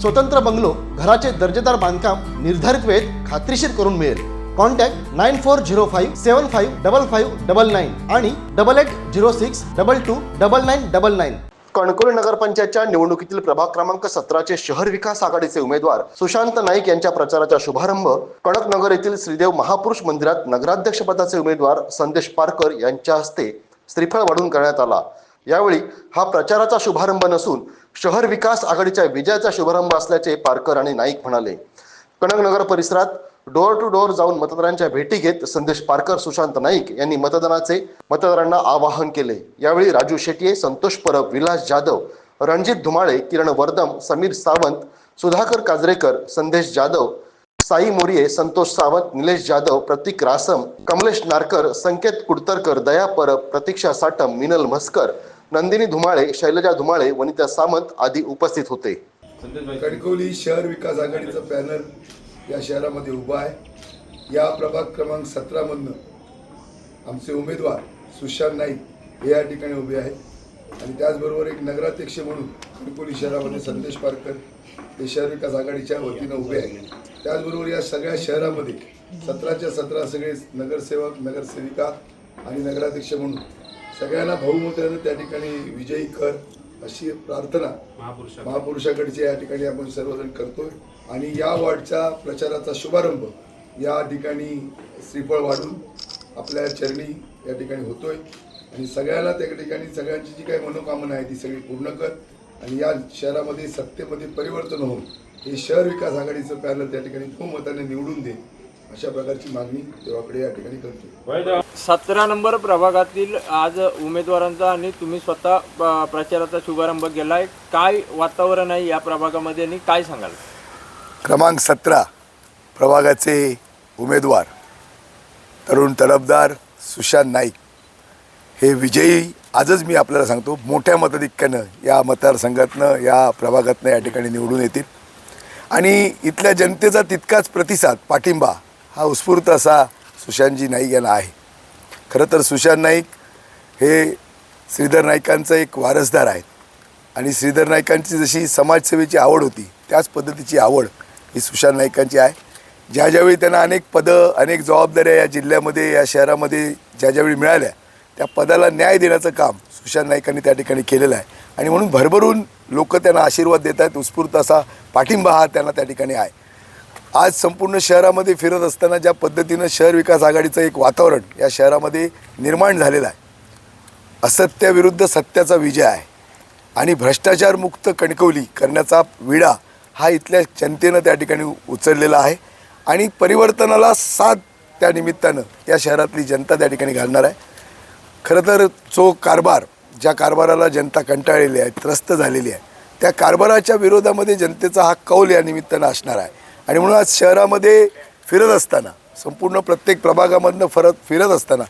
स्वतंत्र बंगलो घराचे दर्जेदार बांधकाम निर्धारित वेळेत खात्रीशीर करून मिळेल. Contact nine four zero five seven five double five double nine आणि double eight zero six double two double nine double nine. Kankavli नगरपंचायतच्या निवडणुकीतील प्रभाग क्रमांक सतराचे शहर विकास आघाडीचे उमेदवार सुशांत नाईक यांच्या प्रचाराचा शुभारंभ कणकनगर येथील श्रीदेव महापुरुष मंदिरात नगराध्यक्षपदाचे उमेदवार संदेश पारकर यांच्या हस्ते श्रीफळ वाढून करण्यात आला. यावेळी हा प्रचाराचा शुभारंभ नसून शहर विकास आघाडीच्या विजयाचा शुभारंभ असल्याचे पारकर आणि नाईक म्हणाले. कणकनगर परिसरात डोअर टू डोअर जाऊन मतदारांच्या भेटी घेत संदेश पारकर सुशांत नाईक यांनी मतदानाचे मतदारांना आवाहन केले. यावेळी राजू शेट्ये संतोष परब विलास जाधव रणजित धुमाळे किरण वर्दम समीर सावंत सुधाकर काजरेकर संदेश जाधव साई मोरिये संतोष सावंत निलेश जाधव प्रतीक रासम कमलेश नारकर संकेत कुडतरकर दया परब प्रतीक्षा साटम मिनल म्हस्कर नंदिनी धुमाळे शैलजा धुमाळे वनिता सामंत आदी उपस्थित होते. कणकवली शहर विकास आघाडीचं पॅनल या शहरामध्ये उभा आहे. या प्रभाग क्रमांक सतरामधनं आमचे उमेदवार सुशांत नाईक हे या ठिकाणी उभे आहेत. आणि त्याचबरोबर एक नगराध्यक्ष म्हणून कणकवली शहरामध्ये संदेश पारकर हे शहर विकास आघाडीच्या वतीनं उभे आहेत. त्याचबरोबर या सगळ्या शहरामध्ये सतराच्या सतरा सगळे नगरसेवक नगरसेविका आणि नगराध्यक्ष म्हणून सगळ्यांना बहुमतानं त्या ठिकाणी विजयी कर अशी प्रार्थना महापुरुषाकडचे या ठिकाणी आपण सर्वजण करतोय. आणि या वॉर्डच्या प्रचाराचा शुभारंभ या ठिकाणी श्रीफळ वाढून आपल्या चरणी या ठिकाणी होतोय. आणि सगळ्यांना त्या ठिकाणी सगळ्यांची जी काही मनोकामना आहे ती सगळी पूर्ण कर. आणि या शहरामध्ये सत्तेमध्ये परिवर्तन होऊन हे शहर विकास आघाडीचं पॅनल त्या ठिकाणी बहुमताने निवडून दे. अशा प्रकारची मागणी देवाकडे या ठिकाणी करतो. सतरा नंबर प्रभागातील आज उमेदवारांचा आणि तुम्ही स्वतः प्रचाराचा शुभारंभ केलाय. काय वातावरण आहे या प्रभागामध्ये आणि काय सांगाल? क्रमांक सतरा प्रभागाचे उमेदवार तरुण तलबदार सुशांत नाईक. हे विजयी आजच मी आपल्याला सांगतो मोठ्या मताधिक्यानं या मतदारसंघातनं या प्रभागातनं या ठिकाणी निवडून येतील. आणि इथल्या जनतेचा तितकाच प्रतिसाद पाठिंबा हा उत्स्फूर्त असा सुशांतजी नाईक यांना आहे. खरं तर सुशांत नाईक हे श्रीधर नाईकांचं एक वारसदार आहेत. आणि श्रीधर नाईकांची जशी समाजसेवेची आवड होती त्याच पद्धतीची आवड ही सुशांत नाईकांची आहे. ज्या ज्यावेळी त्यांना अनेक पदं अनेक जबाबदाऱ्या या जिल्ह्यामध्ये या शहरामध्ये ज्या ज्यावेळी मिळाल्या त्या पदाला न्याय देण्याचं काम सुशांत नाईकांनी त्या ठिकाणी केलेलं आहे. आणि म्हणून भरभरून लोक त्यांना आशीर्वाद देत आहेत. उत्स्फूर्त असा पाठिंबा हा त्यांना त्या ठिकाणी आहे. आज संपूर्ण शहरामध्ये फिरत असताना ज्या पद्धतीनं शहर विकास आघाडीचं एक वातावरण या शहरामध्ये निर्माण झालेलं आहे. असत्याविरुद्ध सत्याचा विजय आहे. आणि भ्रष्टाचारमुक्त कणकवली करण्याचा विडा हा इथल्या जनतेनं त्या ठिकाणी उचललेला आहे. आणि परिवर्तनाला साथ त्या निमित्तानं या शहरातली जनता त्या ठिकाणी घालणार आहे. खरं तर जो कारभार ज्या कारभाराला जनता कंटाळलेली आहे त्रस्त झालेली आहे त्या कारभाराच्या विरोधामध्ये जनतेचा हा कौल या निमित्तानं असणार आहे. आणि म्हणून आज शहरामध्ये फिरत असताना संपूर्ण प्रत्येक प्रभागामधनं फरत फिरत असताना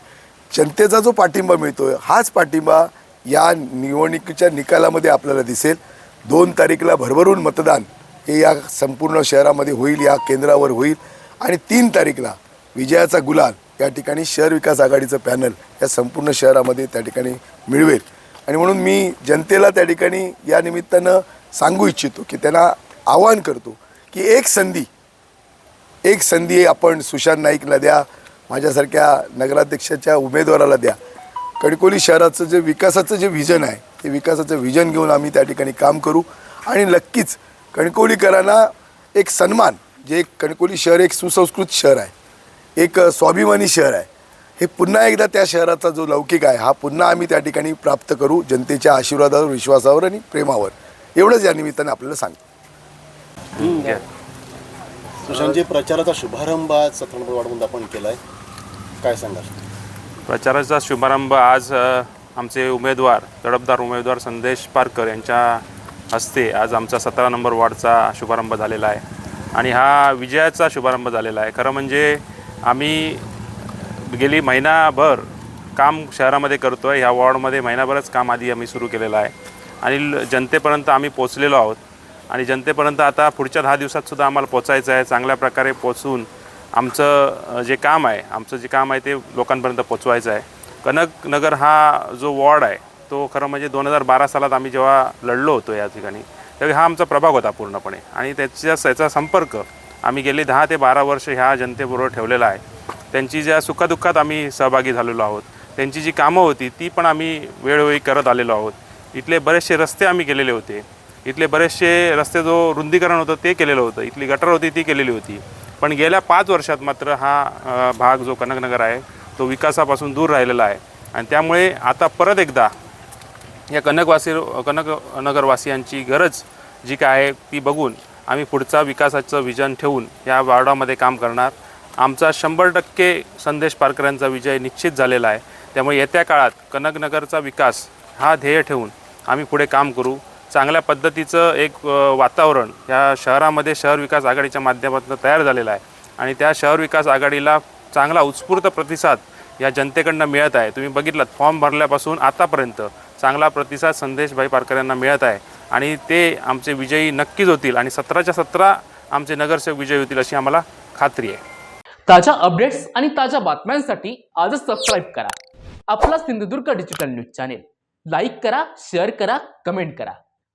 जनतेचा जो पाठिंबा मिळतो आहे हाच पाठिंबा या निवडणुकीच्या निकालामध्ये आपल्याला दिसेल. दोन तारीखला भरभरून मतदान हे या संपूर्ण शहरामध्ये होईल या केंद्रावर होईल. आणि तीन तारीखला विजयाचा गुलाल या ठिकाणी शहर विकास आघाडीचं पॅनल या संपूर्ण शहरामध्ये त्या ठिकाणी मिळवेल. आणि म्हणून मी जनतेला त्या ठिकाणी या निमित्तानं सांगू इच्छितो की त्यांना आवाहन करतो की एक संधी एक संधी आपण सुशांत नाईकला द्या माझ्यासारख्या नगराध्यक्षाच्या उमेदवाराला द्या. कणकोली शहराचं जे विकासाचं जे व्हिजन आहे ते विकासाचं व्हिजन घेऊन आम्ही त्या ठिकाणी काम करू. आणि नक्कीच कणकोलीकरांना एक सन्मान जे एक कणकोली शहर एक सुसंस्कृत शहर आहे एक स्वाभिमानी शहर आहे हे पुन्हा एकदा त्या शहराचा जो लौकिक आहे हा पुन्हा आम्ही त्या ठिकाणी प्राप्त करू जनतेच्या आशीर्वादावर विश्वासावर आणि प्रेमावर. एवढंच या निमित्ताने आपल्याला सांगतो. सुशांतजी प्रचाराचा शुभारंभ आज सतरा वाढवून आपण केलाय. काय सांगाल? प्रचाराचा शुभारंभ आज अ, आमचे उमेदवार तडफदार उमेदवार संदेश पारकर यांच्या हस्ते आज आमचा सतरा नंबर वॉर्डचा शुभारंभ झालेला आहे. आणि हा विजयाचा शुभारंभ झालेला आहे. खरं म्हणजे आम्ही गेली महिनाभर काम शहरामध्ये करतो आहे ह्या वॉर्डमध्ये महिनाभरच काम आधी आम्ही सुरू केलेलं आहे. आणि ल- जनतेपर्यंत आम्ही पोचलेलो आहोत. आणि जनतेपर्यंत आता पुढच्या दहा दिवसात सुद्धा आम्हाला पोचायचं आहे. चांगल्या प्रकारे पोचून आमचं जे काम आहे आमचं जे काम आहे ते लोकांपर्यंत पोचवायचं आहे. कनक नगर हा जो वॉर्ड आहे तो खरं म्हणजे दोन हजार बारा सालात आम्ही जेव्हा लढलो होतो या ठिकाणी त्यावेळी हा आमचा प्रभाग होता पूर्णपणे. आणि त्याच्या त्याचा संपर्क आम्ही गेले दहा ते बारा वर्ष ह्या जनतेबरोबर ठेवलेला आहे. त्यांची ज्या सुखदुःखात आम्ही सहभागी झालेलो आहोत त्यांची जी कामं होती ती पण आम्ही वेळोवेळी करत आलेलो आहोत. इथले बरेचसे रस्ते आम्ही केलेले होते. इथले बरेचसे रस्ते जो रुंदीकरण होतं ते केलेलं होतं. इथली गटर होती ती केलेली होती. पण गेल्या पाच वर्षात मात्र हा भाग जो कनकनगर आहे तो विकासापासून दूर राहिलेला आहे. आणि त्यामुळे आता परत एकदा या कनकवासी कनक नगरवासियांची गरज जी काय आहे ती बघून आम्ही पुढचा विकासाचं विजन ठेवून या वार्डामध्ये काम करणार. आमचा शंभर टक्के संदेश पारकरांचा विजय निश्चित झालेला आहे. त्यामुळे येत्या काळात कनकनगरचा विकास हा ध्येय ठेवून आम्ही पुढे काम करू. चांगल्या पद्धतीचं एक वातावरण या शहरामध्ये शहर विकास आघाडीच्या माध्यमातून तयार झालेलं आहे. आणि त्या शहर विकास आघाडीला चांगला उत्स्फूर्त प्रतिसाद या जनतेकडनं मिळत आहे. तुम्ही बघितलं फॉर्म भरल्यापासून आतापर्यंत चांगला प्रतिसाद संदेशभाई पारकर यांना मिळत आहे. आणि ते आमचे विजयी नक्कीच होतील आणि सतराच्या सतरा आमचे नगरसेवक विजयी होतील अशी आम्हाला खात्री आहे. ताज्या अपडेट्स आणि ताज्या बातम्यांसाठी आजच सबस्क्राईब करा. आपला Sindhudurg digital news channel like करा शेअर करा कमेंट करा.